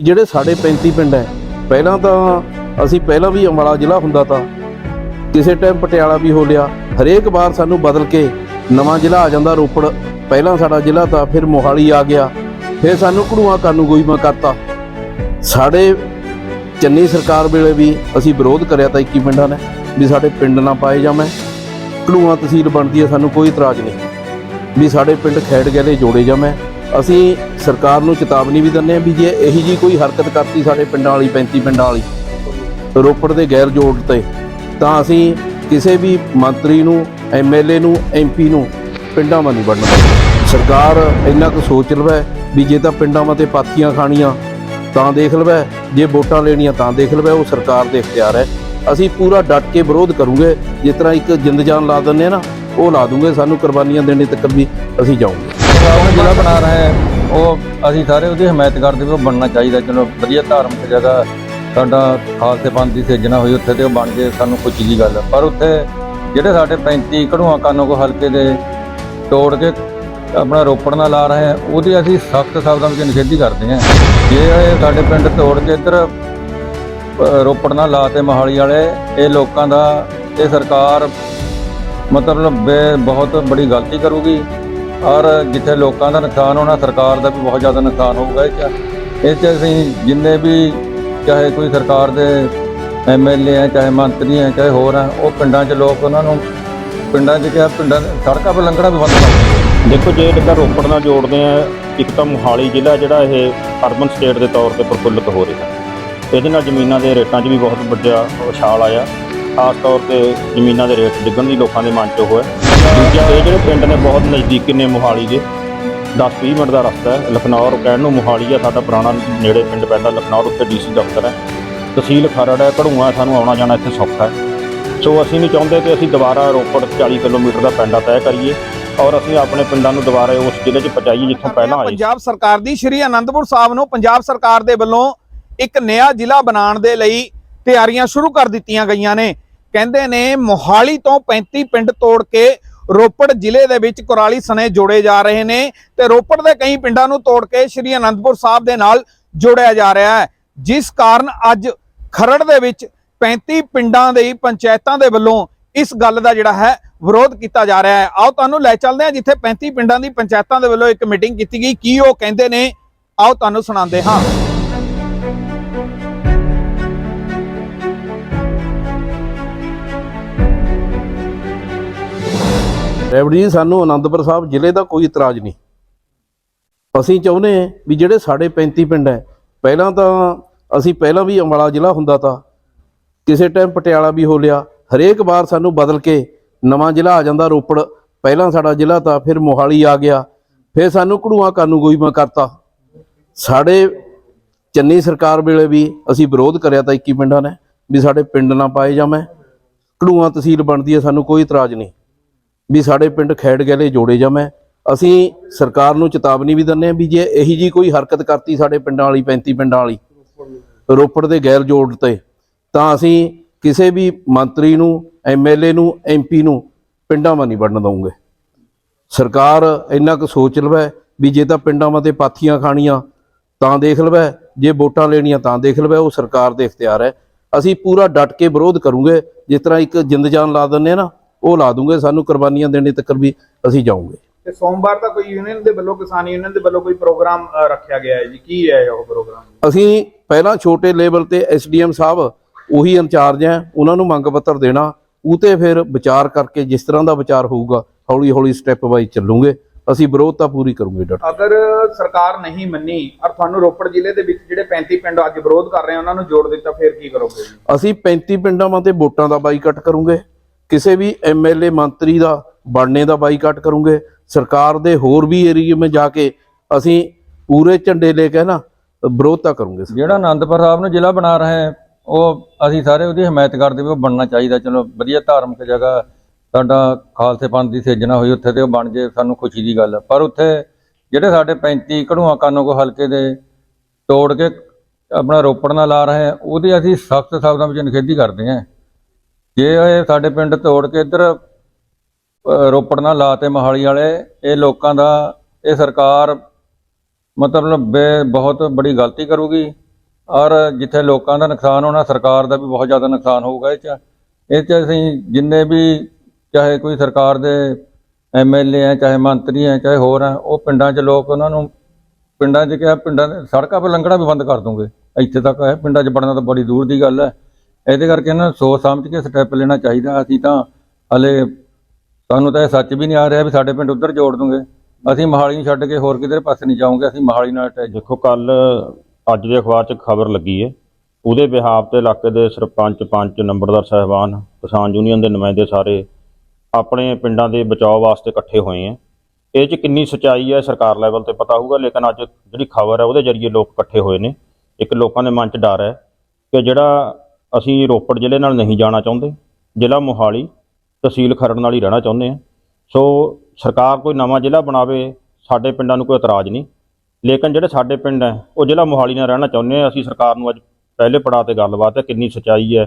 ਜਿਹੜੇ ਸਾਡੇ 35 ਪਿੰਡ ਹੈ, ਪਹਿਲਾਂ ਤਾਂ ਅਸੀਂ ਪਹਿਲਾਂ ਵੀ ਅੰਬਾਲਾ ਜ਼ਿਲ੍ਹਾ ਹੁੰਦਾ ਤਾਂ ਕਿਸੇ ਟਾਈਮ ਪਟਿਆਲਾ ਵੀ ਹੋ ਲਿਆ, ਹਰੇਕ ਵਾਰ ਸਾਨੂੰ ਬਦਲ ਕੇ ਨਵਾਂ ਜ਼ਿਲ੍ਹਾ ਆ ਜਾਂਦਾ, ਰੋਪੜ ਪਹਿਲਾਂ ਸਾਡਾ ਜ਼ਿਲ੍ਹਾ ਤਾਂ ਫਿਰ ਮੋਹਾਲੀ ਆ ਗਿਆ, ਫਿਰ ਸਾਨੂੰ ਘੜੂਆਂ ਕਾਨੂੰ ਗੋਈਮਾ ਕਰਤਾ। ਸਾਡੇ ਚੰਨੀ ਸਰਕਾਰ ਵੇਲੇ ਵੀ ਅਸੀਂ ਵਿਰੋਧ ਕਰਿਆ ਤਾਂ 21 ਪਿੰਡਾਂ ਨੇ, ਵੀ ਸਾਡੇ ਪਿੰਡ ਨਾ ਪਾਏ ਜਾਵੇਂ ਘੜੂਆਂ ਤਹਿਸੀਲ ਬਣਦੀ ਹੈ, ਸਾਨੂੰ ਕੋਈ ਇਤਰਾਜ਼ ਨਹੀਂ। ਵੀ ਸਾਡੇ ਪਿੰਡ ਖੈੜ ਗੈਲੇ ਜੋੜੇ ਜਾਵੇਂ ਅਸੀਂ ਸਰਕਾਰ ਨੂੰ ਚੇਤਾਵਨੀ ਵੀ ਦਿੰਦੇ ਹਾਂ ਵੀ ਜੇ ਇਹੀ ਜੀ ਕੋਈ ਹਰਕਤ ਕਰਤੀ ਸਾਡੇ ਪਿੰਡਾਂ ਵਾਲੀ 35 ਪਿੰਡਾਂ ਵਾਲੀ, ਰੋਪੜ ਦੇ ਗੈਰ ਜੋੜ ਤੇ, ਤਾਂ ਅਸੀਂ ਕਿਸੇ ਵੀ ਮੰਤਰੀ ਨੂੰ ਐਮਐਲਏ ਨੂੰ ਐਮਪੀ ਨੂੰ ਪਿੰਡਾਂ ਵਾਂ ਨਹੀਂ ਵੜਨਾ। ਸਰਕਾਰ ਇੰਨਾ ਕੁ ਸੋਚ ਲਵੇ ਵੀ ਜੇ ਤਾਂ ਪਿੰਡਾਂ ਵਾਂ ਤੇ ਪਾਥੀਆਂ ਖਾਣੀਆਂ, ਤਾਂ ਦੇਖ ਲਵੇ, ਜੇ ਵੋਟਾਂ ਲੈਣੀਆਂ ਤਾਂ ਦੇਖ ਲਵੇ, ਉਹ ਸਰਕਾਰ ਦੇ ਇਖਤਿਆਰ ਹੈ। ਅਸੀਂ ਪੂਰਾ ਡਟ ਕੇ ਵਿਰੋਧ ਕਰੂਗੇ, ਜਿਸ ਤਰ੍ਹਾਂ ਇੱਕ ਜਿੰਦ ਜਾਨ ਲਾ ਦਿੰਦੇ ਆ ਨਾ, ਉਹ ਲਾ ਦੂੰਗੇ, ਸਾਨੂੰ ਕੁਰਬਾਨੀਆਂ ਦੇਣੇ ਤੱਕ ਵੀ ਅਸੀਂ ਜਾਊਂਗੇ। ਆਪਣਾ ਜ਼ਿਲ੍ਹਾ ਬਣਾ ਰਹੇ ਹੈ ਉਹ ਅਸੀਂ ਸਾਰੇ ਉਹਦੀ ਹਮਾਇਤ ਕਰਦੇ ਵੀ ਉਹ ਬਣਨਾ ਚਾਹੀਦਾ, ਚਲੋ ਵਧੀਆ ਧਾਰਮਿਕ ਜਗ੍ਹਾ ਸਾਡਾ ਖਾਲਸੇ ਪੰਥ ਦੀ ਸਿਰਜਣਾ ਹੋਈ, ਉੱਥੇ ਤੇ ਉਹ ਬਣ ਜੇ ਸਾਨੂੰ ਖੁਸ਼ੀ ਦੀ ਗੱਲ ਪਰ ਉੱਥੇ ਜਿਹੜੇ ਸਾਡੇ 35 ਕਢੂਆਂ ਕਾਨੋ ਕੋ ਹਲਕੇ ਦੇ ਤੋੜ ਕੇ ਆਪਣਾ ਰੋਪੜ ਨਾਲ ਲਾ ਰਹੇ ਉਹਦੀ ਅਸੀਂ ਸਖਤ ਸ਼ਬਦਾਂ ਵਿੱਚ ਨਿਖੇਧੀ ਕਰਦੇ ਹਾਂ ਜੇ ਇਹ ਸਾਡੇ ਪਿੰਡ ਤੋੜ ਕੇ ਇੱਧਰ ਰੋਪੜ ਨਾਲ ਲਾ ਤੇ ਮੋਹਾਲੀ ਵਾਲੇ, ਇਹ ਲੋਕਾਂ ਦਾ, ਇਹ ਸਰਕਾਰ ਮਤਲਬ ਬੇ- ਬਹੁਤ ਬੜੀ ਗਲਤੀ ਕਰੂਗੀ। ਔਰ ਜਿੱਥੇ ਲੋਕਾਂ ਦਾ ਨੁਕਸਾਨ ਹੋਣਾ, ਸਰਕਾਰ ਦਾ ਵੀ ਬਹੁਤ ਜ਼ਿਆਦਾ ਨੁਕਸਾਨ ਹੋਊਗਾ ਇਹ 'ਚ। ਇਹ 'ਚ ਅਸੀਂ ਜਿੰਨੇ ਵੀ ਚਾਹੇ ਕੋਈ ਸਰਕਾਰ ਦੇ ਐਮਐਲਏ ਹੈ ਚਾਹੇ ਮੰਤਰੀ ਹੈ ਚਾਹੇ ਹੋਰ ਹੈ ਉਹ ਪਿੰਡਾਂ 'ਚ ਲੋਕ ਉਹਨਾਂ ਨੂੰ ਪਿੰਡਾਂ 'ਚ ਕਿਹਾ, ਪਿੰਡਾਂ ਸੜਕਾਂ 'ਤੇ ਲੰਘਣਾ ਵੀ ਬੰਦ ਕਰ ਦੇਖੋ, ਜੇ ਜਿੱਦਾਂ ਰੋਪੜ ਨਾਲ ਜੋੜਦੇ ਆ, ਇੱਕ ਤਾਂ ਮੁਹਾਲੀ ਜ਼ਿਲ੍ਹਾ ਜਿਹੜਾ ਇਹ ਅਰਬਨ ਸਟੇਟ ਦੇ ਤੌਰ ਤੇ ਪ੍ਰਫੁੱਲਤ ਹੋ ਰਿਹਾ। ਇਹਦੇ ਨਾਲ ਜ਼ਮੀਨਾਂ ਦੇ ਰੇਟਾਂ 'ਚ ਵੀ ਬਹੁਤ ਵੱਡਾ ਉਛਾਲ ਆਇਆ। ਖਾਸ ਤੌਰ ਤੇ ਜ਼ਮੀਨਾਂ ਦੇ ਰੇਟ ਡਿੱਗਣ ਦੀ ਲੋਕਾਂ ਦੇ ਮਨ 'ਚ ਉਹ ਹੈ। ਦੂਜਾ ਇਹ ਜਿਹੜੇ ਪਿੰਡ ਨੇ ਬਹੁਤ ਨਜ਼ਦੀਕੀ ਨੇ ਮੋਹਾਲੀ ਦੇ 10-20 ਮਿੰਟ ਦਾ ਰਸਤਾ ਹੈ। ਲਖਨੌਰ ਕਹਿਣ ਨੂੰ ਮੋਹਾਲੀ ਆ, ਸਾਡਾ ਪੁਰਾਣਾ ਨੇੜੇ ਪਿੰਡ ਪੈਂਦਾ ਲਖਨੌਰ, ਉੱਥੇ ਡੀਸੀ ਦਫ਼ਤਰ ਹੈ। ਤਹਿਸੀਲ ਖਰੜ ਹੈ, ਘੜੂਆ ਸਾਨੂੰ ਆਉਣਾ ਜਾਣਾ ਇੱਥੇ ਸੌਖਾ ਹੈ। ਸੋ ਅਸੀਂ ਨਹੀਂ ਚਾਹੁੰਦੇ ਕਿ ਅਸੀਂ ਦੁਬਾਰਾ ਰੋਪੜ 40 ਕਿਲੋਮੀਟਰ ਦਾ ਪੈਂਡਾ ਤੈਅ ਕਰੀਏ ਔਰ ਅਸੀਂ ਆਪਣੇ ਪਿੰਡਾਂ ਨੂੰ ਦੁਬਾਰਾ ਉਸ ਜ਼ਿਲ੍ਹੇ 'ਚ ਪਹੁੰਚਾਈਏ ਜਿੱਥੋਂ ਪਹਿਲਾਂ ਆਏ। ਪੰਜਾਬ ਸਰਕਾਰ ਦੀ ਸ਼੍ਰੀ ਅਨੰਦਪੁਰ ਸਾਹਿਬ ਨੂੰ ਪੰਜਾਬ ਸਰਕਾਰ ਦੇ ਵੱਲੋਂ ਇੱਕ ਨਵਾਂ ਜ਼ਿਲ੍ਹਾ ਬਣਾਉਣ ਦੇ ਲਈ ਤਿਆਰੀਆਂ ਸ਼ੁਰੂ ਕਰ ਦਿੱਤੀਆਂ ਗਈਆਂ ਨੇ। ਕਹਿੰਦੇ ਨੇ ਮੋਹਾਲੀ ਤੋਂ 35 ਪਿੰਡ ਤੋੜ ਕੇ ਰੋਪੜ ਜ਼ਿਲ੍ਹੇ ਦੇ ਵਿੱਚ ਕੁਰਾਲੀ ਸਣੇ ਜੋੜੇ ਜਾ ਰਹੇ ਨੇ ਤੇ ਰੋਪੜ ਦੇ ਕਈ ਪਿੰਡਾਂ ਨੂੰ ਤੋੜ ਕੇ ਸ਼੍ਰੀ ਅਨੰਦਪੁਰ ਸਾਹਿਬ ਦੇ ਨਾਲ ਜੋੜਿਆ ਜਾ ਰਿਹਾ ਹੈ, ਜਿਸ ਕਾਰਨ ਅੱਜ ਖਰੜ ਦੇ ਵਿੱਚ 35 ਪਿੰਡਾਂ ਦੇ ਪੰਚਾਇਤਾਂ ਦੇ ਵੱਲੋਂ ਇਸ ਗੱਲ ਦਾ ਜਿਹੜਾ ਹੈ ਵਿਰੋਧ ਕੀਤਾ ਜਾ ਰਿਹਾ ਹੈ। ਆਓ ਤੁਹਾਨੂੰ ਲੈ ਚੱਲਦੇ ਹਾਂ, ਜਿੱਥੇ 35 ਪਿੰਡਾਂ ਦੀ ਪੰਚਾਇਤਾਂ ਦੇ ਵੱਲੋਂ ਇੱਕ ਮੀਟਿੰਗ ਕੀਤੀ ਗਈ। ਕੀ ਉਹ ਕਹਿੰਦੇ ਨੇ? ਆਓ ਤੁਹਾਨੂੰ ਸੁਣਾਉਂਦੇ ਹਾਂ। ਰੈਵੜੀ ਜੀ ਸਾਨੂੰ ਆਨੰਦਪੁਰ ਸਾਹਿਬ ਜ਼ਿਲ੍ਹੇ ਦਾ ਕੋਈ ਇਤਰਾਜ਼ ਨਹੀਂ। ਅਸੀਂ ਚਾਹੁੰਦੇ ਹਾਂ ਵੀ ਜਿਹੜੇ ਸਾਡੇ 35 ਪਿੰਡ ਹੈ, ਪਹਿਲਾਂ ਤਾਂ ਅਸੀਂ ਪਹਿਲਾਂ ਵੀ ਅੰਬਾਲਾ ਜ਼ਿਲ੍ਹਾ ਹੁੰਦਾ ਤਾਂ, ਕਿਸੇ ਟਾਈਮ ਪਟਿਆਲਾ ਵੀ ਹੋ ਲਿਆ, ਹਰੇਕ ਵਾਰ ਸਾਨੂੰ ਬਦਲ ਕੇ ਨਵਾਂ ਜ਼ਿਲ੍ਹਾ ਆ ਜਾਂਦਾ ਰੋਪੜ, ਪਹਿਲਾਂ ਸਾਡਾ ਜ਼ਿਲ੍ਹਾ ਤਾਂ ਫਿਰ ਮੋਹਾਲੀ ਆ ਗਿਆ, ਫਿਰ ਸਾਨੂੰ ਘੜੂਆਂ ਕਾਨੂੰ ਗੋਈਮਾ ਕਰਤਾ। ਸਾਡੇ ਚੰਨੀ ਸਰਕਾਰ ਵੇਲੇ ਵੀ ਅਸੀਂ ਵਿਰੋਧ ਕਰਿਆ ਤਾਂ 21 ਪਿੰਡਾਂ ਨੇ, ਵੀ ਸਾਡੇ ਪਿੰਡ ਨਾ ਪਾਏ ਜਾਵੇਂ ਘੜੂਆਂ ਤਹਿਸੀਲ ਬਣਦੀ ਹੈ, ਸਾਨੂੰ ਕੋਈ ਇਤਰਾਜ਼ ਨਹੀਂ। ਵੀ ਸਾਡੇ ਪਿੰਡ ਖੈੜ ਗੈਲੇ ਜੋੜੇ ਜਾਵੇਂ ਅਸੀਂ ਸਰਕਾਰ ਨੂੰ ਚੇਤਾਵਨੀ ਵੀ ਦਿੰਦੇ ਹਾਂ ਵੀ ਜੇ ਇਹੀ ਜੀ ਕੋਈ ਹਰਕਤ ਕਰਤੀ ਸਾਡੇ ਪਿੰਡਾਂ ਵਾਲੀ 35 ਪਿੰਡਾਂ ਵਾਲੀ, ਰੋਪੜ ਦੇ ਗੈਰ ਜੋੜ ਤੇ, ਤਾਂ ਅਸੀਂ ਕਿਸੇ ਵੀ ਮੰਤਰੀ ਨੂੰ ਐਮਐਲਏ ਨੂੰ ਐਮਪੀ ਨੂੰ ਪਿੰਡਾਂ ਵੱਲ ਨਹੀਂ ਵੜਨ ਦਵਾਂਗੇ ਸਰਕਾਰ ਇੰਨਾ ਕੁ ਸੋਚ ਲਵੇ ਵੀ ਜੇ ਤਾਂ ਪਿੰਡਾਂ ਵਾਂ ਤੇ ਪਾਥੀਆਂ ਖਾਣੀਆਂ, ਤਾਂ ਦੇਖ ਲਵੇ। ਜੇ ਵੋਟਾਂ ਲੈਣੀਆਂ, ਤਾਂ ਦੇਖ ਲਵੇ। ਉਹ ਸਰਕਾਰ ਦੇ ਇਖਤਿਆਰ ਹੈ। ਅਸੀਂ ਪੂਰਾ ਡਟ ਕੇ ਵਿਰੋਧ ਕਰੂਗੇ। ਜਿਸ ਤਰ੍ਹਾਂ ਇੱਕ ਜਿੰਦ ਜਾਨ ਲਾ ਦਿੰਦੇ ਆ ਨਾ ਉਹ ਲਾ ਦੂੰਗੇ ਸਾਨੂੰ ਕੁਰਬਾਨੀਆਂ ਦੇਣੇ ਤੱਕ ਵੀ ਅਸੀਂ ਜਾਊਂਗੇ। ਤੇ ਸੋਮਵਾਰ ਤਾਂ ਕੋਈ ਯੂਨੀਅਨ ਦੇ ਵੱਲੋਂ ਕਿਸਾਨ ਯੂਨੀਅਨ ਦੇ ਵੱਲੋਂ ਕੋਈ ਪ੍ਰੋਗਰਾਮ ਰੱਖਿਆ ਗਿਆ ਹੈ ਜੀ? ਕੀ ਹੈ ਉਹ ਪ੍ਰੋਗਰਾਮ ਅਸੀਂ ਪਹਿਲਾਂ ਛੋਟੇ ਲੈਵਲ ਤੇ ਐਸਡੀਐਮ ਸਾਹਿਬ ਉਹੀ ਇੰਚਾਰਜ ਹੈ ਉਹਨਾਂ ਨੂੰ ਮੰਗ ਪੱਤਰ ਦੇਣਾ ਉਹ ਤੇ ਫਿਰ ਵਿਚਾਰ ਕਰਕੇ ਜਿਸ ਤਰ੍ਹਾਂ ਦਾ ਵਿਚਾਰ ਹੋਊਗਾ ਹੌਲੀ ਹੌਲੀ ਸਟੈਪ ਵਾਈਜ਼ ਚੱਲੂਗੇ। ਅਸੀਂ ਵਿਰੋਧਤਾ ਪੂਰੀ ਕਰੂਗੇ ਡਟ ਅਗਰ ਸਰਕਾਰ ਨਹੀਂ ਮੰਨੀ ਔਰ ਤੁਹਾਨੂੰ ਰੋਪੜ ਜ਼ਿਲ੍ਹੇ ਦੇ ਵਿੱਚ ਜਿਹੜੇ 35 ਪਿੰਡ ਅੱਜ ਵਿਰੋਧ ਕਰ ਰਹੇ ਉਹਨਾਂ ਨੂੰ ਜੋੜ ਦਿੱਤਾ ਫਿਰ ਕੀ ਕਰੋਗੇ ਅਸੀਂ 35 ਪਿੰਡਾਂ ਵਾਂ ਤੇ ਵੋਟਾਂ ਦਾ ਬਾਈਕਾਟ ਕਰੂੰਗੇ। ਕਿਸੇ ਵੀ ਐਮਐਲਏ ਮੰਤਰੀ ਦਾ ਬਣਨੇ ਦਾ ਬਾਈਕਾਟ ਕਰੂੰਗੇ, ਸਰਕਾਰ ਦੇ ਹੋਰ ਵੀ ਏਰੀਏ ਵਿੱਚ ਜਾ ਕੇ ਅਸੀਂ ਪੂਰੇ ਝੰਡੇ ਲੈ ਕੇ ਨਾ ਵਿਰੋਧਤਾ ਕਰੂੰਗੇ ਜਿਹੜਾ ਆਨੰਦਪੁਰ ਸਾਹਿਬ ਨੂੰ ਜ਼ਿਲ੍ਹਾ ਬਣਾ ਰਹੇ ਹੈ ਉਹ ਅਸੀਂ ਸਾਰੇ ਉਹਦੀ ਹਮਾਇਤ ਕਰਦੇ ਵੀ ਉਹ ਬਣਨਾ ਚਾਹੀਦਾ, ਚਲੋ ਵਧੀਆ ਧਾਰਮਿਕ ਜਗ੍ਹਾ, ਸਾਡਾ ਖਾਲਸੇ ਪੰਥ ਦੀ ਸਿਰਜਣਾ ਹੋਈ ਉੱਥੇ ਤੇ ਉਹ ਬਣ ਜੇ ਸਾਨੂੰ ਖੁਸ਼ੀ ਦੀ ਗੱਲ। ਪਰ ਉੱਥੇ ਜਿਹੜੇ ਸਾਡੇ 35 ਕਢੂਆਂ ਕਾਨੋ ਕੋ ਹਲਕੇ ਦੇ ਤੋੜ ਕੇ ਆਪਣਾ ਰੋਪੜ ਨਾਲ ਲਾ ਰਹੇ ਹੈ ਉਹਦੀ ਅਸੀਂ ਸਖਤ ਸ਼ਬਦਾਂ ਵਿੱਚ ਨਿਖੇਧੀ ਕਰਦੇ ਹਾਂ। ਜੇ ਇਹ ਸਾਡੇ ਪਿੰਡ ਤੋੜ ਕੇ ਇੱਧਰ ਰੋਪੜ ਨਾਲ ਲਾਤੇ ਮੋਹਾਲੀ ਵਾਲੇ, ਇਹ ਲੋਕਾਂ ਦਾ, ਇਹ ਸਰਕਾਰ ਮਤਲਬ ਬੇ- ਬਹੁਤ ਬੜੀ ਗਲਤੀ ਕਰੂਗੀ। ਔਰ ਜਿੱਥੇ ਲੋਕਾਂ ਦਾ ਨੁਕਸਾਨ ਹੋਣਾ, ਸਰਕਾਰ ਦਾ ਵੀ ਬਹੁਤ ਜ਼ਿਆਦਾ ਨੁਕਸਾਨ ਹੋਊਗਾ ਇਹ ਚ। ਇਹ ਚ ਅਸੀਂ ਜਿੰਨੇ ਵੀ, ਚਾਹੇ ਕੋਈ ਸਰਕਾਰ ਦੇ ਐਮਐਲਏ ਆ ਚਾਹੇ ਮੰਤਰੀ ਆ ਚਾਹੇ ਹੋਰ ਆ ਉਹ ਪਿੰਡਾਂ 'ਚ ਲੋਕ ਉਹਨਾਂ ਨੂੰ, ਪਿੰਡਾਂ 'ਚ ਕਿਹਾ ਪਿੰਡਾਂ ਦੇ ਸੜਕਾਂ 'ਤੇ ਲੰਘਣਾ ਵੀ ਬੰਦ ਕਰ ਦੂੰਗੇ। ਇੱਥੇ ਤੱਕ ਹੈ ਪਿੰਡਾਂ 'ਚ ਵੜਨਾ ਤਾਂ ਬੜੀ ਦੂਰ ਦੀ ਗੱਲ ਹੈ ਇਹਦੇ ਕਰਕੇ ਇਹਨਾਂ ਨੂੰ ਸੋਚ ਸਮਝ ਕੇ ਸਟੈਪ ਲੈਣਾ ਚਾਹੀਦਾ। ਅਸੀਂ ਤਾਂ ਹਲੇ ਸਾਨੂੰ ਤਾਂ ਇਹ ਸੱਚ ਵੀ ਨਹੀਂ ਆ ਰਿਹਾ ਵੀ ਸਾਡੇ ਪਿੰਡ ਉੱਧਰ ਜੋੜ ਦੂੰਗੇ। ਅਸੀਂ ਮੋਹਾਲੀ ਨੂੰ ਛੱਡ ਕੇ ਹੋਰ ਕਿਧਰੇ ਪਾਸੇ ਨਹੀਂ ਜਾਵਾਂਗੇ ਅਸੀਂ ਮੋਹਾਲੀ ਨਾਲ ਅਟੈਚ ਦੇਖੋ, ਕੱਲ ਅੱਜ ਦੇ ਅਖਬਾਰ 'ਚ ਖਬਰ ਲੱਗੀ ਹੈ ਉਹਦੇ ਵਿਹਾਰ ਤੇ ਇਲਾਕੇ ਦੇ ਸਰਪੰਚ ਪੰਚ ਨੰਬਰਦਾਰ ਸਾਹਿਬਾਨ, ਕਿਸਾਨ ਯੂਨੀਅਨ ਦੇ ਨੁਮਾਇੰਦੇ ਸਾਰੇ ਆਪਣੇ ਪਿੰਡਾਂ ਦੇ ਬਚਾਅ ਵਾਸਤੇ ਇਕੱਠੇ ਹੋਏ ਹੈ ਇਹ 'ਚ ਕਿੰਨੀ ਸਚਾਈ ਹੈ ਸਰਕਾਰ ਲੈਵਲ ਤੇ ਪਤਾ ਹੋਊਗਾ, ਲੇਕਿਨ ਅੱਜ ਜਿਹੜੀ ਖਬਰ ਹੈ ਉਹਦੇ ਜ਼ਰੀਏ ਲੋਕ ਇਕੱਠੇ ਹੋਏ ਨੇ। ਇੱਕ ਲੋਕਾਂ ਦੇ ਮਨ 'ਚ ਡਰ ਹੈ ਕਿ ਜਿਹੜਾ ਅਸੀਂ ਰੋਪੜ ਜ਼ਿਲ੍ਹੇ ਨਾਲ ਨਹੀਂ ਜਾਣਾ ਚਾਹੁੰਦੇ। ਜ਼ਿਲ੍ਹਾ ਮੋਹਾਲੀ ਤਹਿਸੀਲ ਖਰੜ ਨਾਲ ਹੀ ਰਹਿਣਾ ਚਾਹੁੰਦੇ ਹਾਂ। ਸੋ ਸਰਕਾਰ ਕੋਈ ਨਵਾਂ ਜ਼ਿਲ੍ਹਾ ਬਣਾਵੇ, ਸਾਡੇ ਪਿੰਡਾਂ ਨੂੰ ਕੋਈ ਇਤਰਾਜ਼ ਨਹੀਂ। ਲੇਕਿਨ ਜਿਹੜੇ ਸਾਡੇ ਪਿੰਡ ਹੈ, ਉਹ ਜ਼ਿਲ੍ਹਾ ਮੋਹਾਲੀ ਨਾਲ ਰਹਿਣਾ ਚਾਹੁੰਦੇ ਆ ਅਸੀਂ ਸਰਕਾਰ ਨੂੰ ਅੱਜ ਪਹਿਲੇ ਪੜਾਅ ਤੇ ਗੱਲਬਾਤ ਹੈ, ਕਿੰਨੀ ਸਚਾਈ ਹੈ,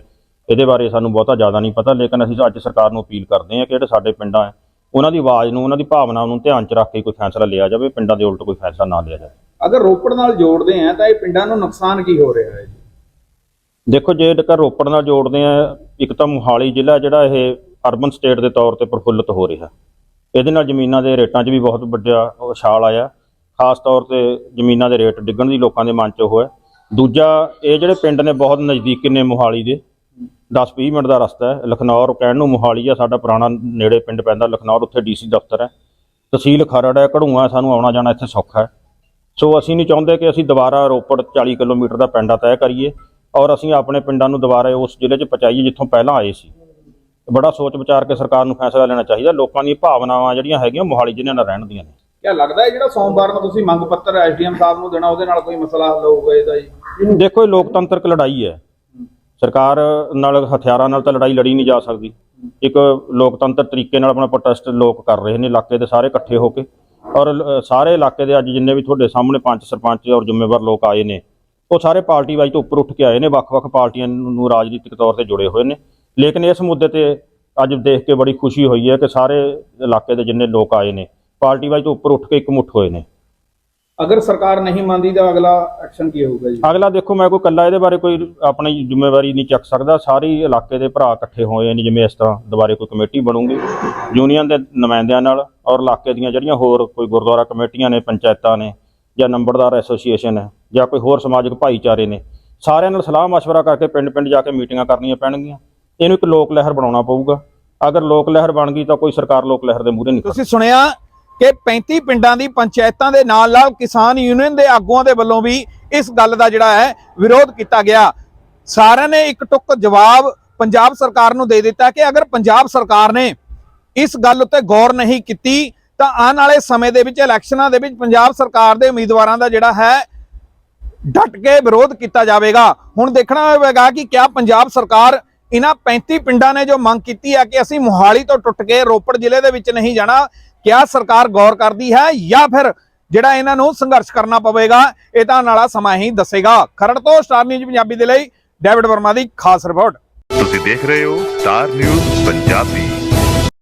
ਇਹਦੇ ਬਾਰੇ ਸਾਨੂੰ ਬਹੁਤਾ ਜ਼ਿਆਦਾ ਨਹੀਂ ਪਤਾ। ਲੇਕਿਨ ਅਸੀਂ ਅੱਜ ਸਰਕਾਰ ਨੂੰ ਅਪੀਲ ਕਰਦੇ ਹਾਂ ਕਿ ਜਿਹੜੇ ਸਾਡੇ ਪਿੰਡਾਂ ਹੈ, ਉਹਨਾਂ ਦੀ ਆਵਾਜ਼ ਨੂੰ, ਉਹਨਾਂ ਦੀ ਭਾਵਨਾ ਨੂੰ ਧਿਆਨ 'ਚ ਰੱਖ ਕੇ ਕੋਈ ਫੈਸਲਾ ਲਿਆ ਜਾਵੇ, ਪਿੰਡਾਂ ਦੇ ਉਲਟ ਕੋਈ ਫੈਸਲਾ ਨਾ ਲਿਆ ਜਾਵੇ। ਅਗਰ ਰੋਪੜ ਨਾਲ ਜੋੜਦੇ ਆ ਤਾਂ ਇਹ ਪਿੰਡਾਂ ਨੂੰ ਨੁਕਸਾਨ ਕੀ ਹੋ ਰਿਹਾ ਹੈ ਜੀ? ਦੇਖੋ, ਜੇ ਜੇਕਰ ਰੋਪੜ ਨਾਲ ਜੋੜਦੇ ਆ, ਇੱਕ ਤਾਂ ਮੋਹਾਲੀ ਜ਼ਿਲ੍ਹਾ ਜਿਹੜਾ ਇਹ ਅਰਬਨ ਸਟੇਟ ਦੇ ਤੌਰ ਤੇ ਪ੍ਰਫੁੱਲਤ ਹੋ ਰਿਹਾ। ਇਹਦੇ ਨਾਲ ਜ਼ਮੀਨਾਂ ਦੇ ਰੇਟਾਂ 'ਚ ਵੀ ਬਹੁਤ ਵੱਡਾ ਉਛਾਲ ਆਇਆ। ਖਾਸ ਤੌਰ ਤੇ ਜ਼ਮੀਨਾਂ ਦੇ ਰੇਟ ਡਿੱਗਣ ਦੀ ਲੋਕਾਂ ਦੇ ਮਨ 'ਚ ਉਹ ਹੈ। ਦੂਜਾ, ਇਹ ਜਿਹੜੇ ਪਿੰਡ ਨੇ ਬਹੁਤ ਨਜ਼ਦੀਕ ਨੇ ਮੋਹਾਲੀ ਦੇ। 10-20 ਮਿੰਟ ਦਾ ਰਸਤਾ ਹੈ। ਲਖਨੌਰ ਕਹਿਣ ਨੂੰ ਮੋਹਾਲੀ ਆ, ਸਾਡਾ ਪੁਰਾਣਾ ਨੇੜੇ ਪਿੰਡ ਪੈਂਦਾ। ਲਖਨੌਰ ਉੱਥੇ ਡੀਸੀ ਦਫ਼ਤਰ ਹੈ। ਤਹਿਸੀਲ ਖਰੜ ਹੈ, ਘੜੂਆ ਸਾਨੂੰ ਆਉਣਾ ਜਾਣਾ ਇੱਥੇ ਸੌਖਾ ਹੈ। ਸੋ ਅਸੀਂ ਨਹੀਂ ਚਾਹੁੰਦੇ ਕਿ ਅਸੀਂ ਦੁਬਾਰਾ ਰੋਪੜ 40 ਕਿਲੋਮੀਟਰ ਦਾ ਪਿੰਡਾ ਤੈਅ ਕਰੀਏ। ਔਰ ਅਸੀਂ ਆਪਣੇ ਪਿੰਡਾਂ ਨੂੰ ਦੁਬਾਰਾ ਉਸ ਜ਼ਿਲ੍ਹੇ 'ਚ ਪਹੁੰਚਾਈਏ ਜਿੱਥੋਂ ਪਹਿਲਾਂ ਆਏ ਸੀ। ਬੜਾ ਸੋਚ ਵਿਚਾਰ ਕੇ ਸਰਕਾਰ ਨੂੰ ਫੈਸਲਾ ਲੈਣਾ ਚਾਹੀਦਾ। ਲੋਕਾਂ ਦੀਆਂ ਭਾਵਨਾਵਾਂ ਜਿਹੜੀਆਂ ਹੈਗੀਆਂ ਮੋਹਾਲੀ ਜ਼ਿਲ੍ਹੇ ਨਾਲ ਰਹਿਣ ਦੀਆਂ ਨੇ। ਕਿਆ ਲੱਗਦਾ ਹੈ ਜਿਹੜਾ ਸੋਮਵਾਰ ਨੂੰ ਤੁਸੀਂ ਮੰਗ ਪੱਤਰ ਐਸਡੀਐਮ ਸਾਹਿਬ ਨੂੰ ਦੇਣਾ ਉਹਦੇ ਨਾਲ ਕੋਈ ਮਸਲਾ ਹੱਲ ਹੋਊਗਾ ਇਹਦਾ ਜੀ? ਦੇਖੋ ਇਹ ਲੋਕਤੰਤਰਕ ਲੜਾਈ ਹੈ। ਸਰਕਾਰ ਨਾਲ ਹਥਿਆਰਾਂ ਨਾਲ ਤਾਂ ਲੜਾਈ ਲੜੀ ਨਹੀਂ ਜਾ ਸਕਦੀ। ਇੱਕ ਲੋਕਤੰਤਰ ਤਰੀਕੇ ਨਾਲ ਆਪਣਾ ਪ੍ਰੋਟੈਸਟ ਲੋਕ ਕਰ ਰਹੇ ਨੇ ਇਲਾਕੇ ਦੇ ਸਾਰੇ ਇਕੱਠੇ ਹੋ ਕੇ। ਔਰ ਸਾਰੇ ਇਲਾਕੇ ਦੇ ਅੱਜ ਜਿੰਨੇ ਵੀ ਤੁਹਾਡੇ ਸਾਹਮਣੇ ਪੰਚ ਸਰਪੰਚ ਔਰ ਜ਼ਿੰਮੇਵਾਰ ਲੋਕ ਆਏ ਨੇ ਉਹ ਸਾਰੇ ਪਾਰਟੀ ਵਾਈਜ਼ ਤੋਂ ਉੱਪਰ ਉੱਠ ਕੇ ਆਏ ਨੇ ਵੱਖ-ਵੱਖ ਪਾਰਟੀਆਂ ਨੂੰ ਰਾਜਨੀਤਿਕ ਤੌਰ ਤੇ ਜੁੜੇ ਹੋਏ ਨੇ। ਲੇਕਿਨ ਇਸ ਮੁੱਦੇ ਤੇ ਅੱਜ ਦੇਖ ਕੇ ਬੜੀ ਖੁਸ਼ੀ ਹੋਈ ਹੈ ਕਿ ਸਾਰੇ ਇਲਾਕੇ ਦੇ ਜਿੰਨੇ ਲੋਕ ਆਏ ਨੇ ਪਾਰਟੀ ਵਾਈਜ਼ ਤੋਂ ਉੱਪਰ ਉੱਠ ਕੇ ਇਕਮੁੱਠ ਹੋਏ ਨੇ। ਅਗਰ ਸਰਕਾਰ ਨਹੀਂ ਮੰਨਦੀ ਤਾਂ ਅਗਲਾ ਐਕਸ਼ਨ ਕੀ ਹੋਊਗਾ ਜੀ? ਅਗਲਾ ਦੇਖੋ ਮੈਂ ਕੋਈ ਕੱਲਾ ਇਹਦੇ ਬਾਰੇ ਕੋਈ ਆਪਣੀ ਜ਼ਿੰਮੇਵਾਰੀ ਨਹੀਂ ਚੱਕ ਸਕਦਾ। ਸਾਰੇ ਇਲਾਕੇ ਦੇ ਭਰਾ ਇਕੱਠੇ ਹੋਏ ਨੇ ਜਿਵੇਂ ਇਸ ਤਰ੍ਹਾਂ ਦੁਬਾਰੇ ਕੋਈ ਕਮੇਟੀ ਬਣੂਗੀ। ਯੂਨੀਅਨ ਦੇ ਨੁਮਾਇੰਦਿਆਂ ਨਾਲ ਔਰ ਇਲਾਕੇ ਦੀਆਂ ਜਿਹੜੀਆਂ ਹੋਰ ਕੋਈ ਗੁਰਦੁਆਰਾ ਕਮੇਟੀਆਂ ਨੇ ਪੰਚਾਇਤਾਂ ਨੇ ਜਾਂ ਨੰਬਰਦਾਰ ਐਸੋਸੀਏਸ਼ਨ ਹੈ ਜਾਂ ਕੋਈ ਹੋਰ ਸਮਾਜਿਕ ਭਾਈਚਾਰੇ ਨੇ, ਸਾਰਿਆਂ ਨਾਲ ਸਲਾਹ مشਵਰਾ ਕਰਕੇ ਪਿੰਡ-ਪਿੰਡ ਜਾ ਕੇ ਮੀਟਿੰਗਾਂ ਕਰਨੀਆਂ ਪੈਣਗੀਆਂ। ਇਹਨੂੰ ਇੱਕ ਲੋਕ ਲਹਿਰ ਬਣਾਉਣਾ ਪਊਗਾ। ਅਗਰ ਲੋਕ ਲਹਿਰ ਬਣ ਗਈ ਤਾਂ ਕੋਈ ਸਰਕਾਰ ਲੋਕ ਲਹਿਰ ਦੇ ਮੂਹਰੇ ਨਹੀਂ ਤੁਸੀਂ ਸੁਣਿਆ ਕਿ 35 ਪਿੰਡਾਂ ਦੀ ਪੰਚਾਇਤਾਂ ਦੇ ਨਾਲ ਨਾਲ ਕਿਸਾਨ ਯੂਨੀਅਨ ਦੇ ਆਗੂਆਂ ਦੇ ਵੱਲੋਂ ਵੀ ਇਸ ਗੱਲ ਦਾ ਜਿਹੜਾ ਹੈ ਵਿਰੋਧ ਕੀਤਾ ਗਿਆ। ਸਾਰਿਆਂ ਨੇ ਇੱਕ ਟੁੱਕ ਜਵਾਬ ਪੰਜਾਬ ਸਰਕਾਰ ਨੂੰ ਦੇ ਦਿੱਤਾ ਕਿ ਅਗਰ ਪੰਜਾਬ ਸਰਕਾਰ ਨੇ ਇਸ ਗੱਲ ਉੱਤੇ ਗੌਰ ਨਹੀਂ ਕੀਤੀ ਤਾਂ ਆਉਣ ਵਾਲੇ ਸਮੇਂ ਦੇ ਵਿੱਚ, ਇਲੈਕਸ਼ਨਾਂ ਦੇ ਵਿੱਚ ਪੰਜਾਬ ਸਰਕਾਰ ਦੇ ਉਮੀਦਵਾਰਾਂ ਦਾ ਜਿਹੜਾ ਹੈ, ਡਟ ਕੇ ਵਿਰੋਧ ਕੀਤਾ ਜਾਵੇਗਾ। ਹੁਣ ਦੇਖਣਾ ਹੋਵੇਗਾ ਕਿ ਕਿਆ ਪੰਜਾਬ ਸਰਕਾਰ ਇਹਨਾਂ 35 ਪਿੰਡਾਂ ਨੇ ਜੋ ਮੰਗ ਕੀਤੀ ਹੈ ਕਿ ਅਸੀਂ ਮੋਹਾਲੀ ਤੋਂ ਟੁੱਟ ਕੇ ਰੋਪੜ ਜ਼ਿਲ੍ਹੇ ਦੇ ਵਿੱਚ ਨਹੀਂ ਜਾਣਾ, ਕਿਆ ਸਰਕਾਰ ਗੌਰ ਕਰਦੀ ਹੈ ਜਾਂ ਫਿਰ ਜਿਹੜਾ ਇਹਨਾਂ ਨੂੰ ਸੰਘਰਸ਼ ਕਰਨਾ ਪਵੇਗਾ, ਇਹ ਤਾਂ ਆਉਣ ਵਾਲਾ ਸਮਾਂ ਹੀ ਦੱਸੇਗਾ। ਖਰੜ ਤੋਂ ਸਟਾਰ ਨਿਊਜ਼ ਪੰਜਾਬੀ ਦੇ ਲਈ, ਡੇਵਿਡ ਵਰਮਾ ਦੀ ਖਾਸ ਰਿਪੋਰਟ। ਤੁਸੀਂ ਦੇਖ ਰਹੇ ਹੋ ਸਟਾਰ ਨਿਊਜ਼ ਪੰਜਾਬੀ।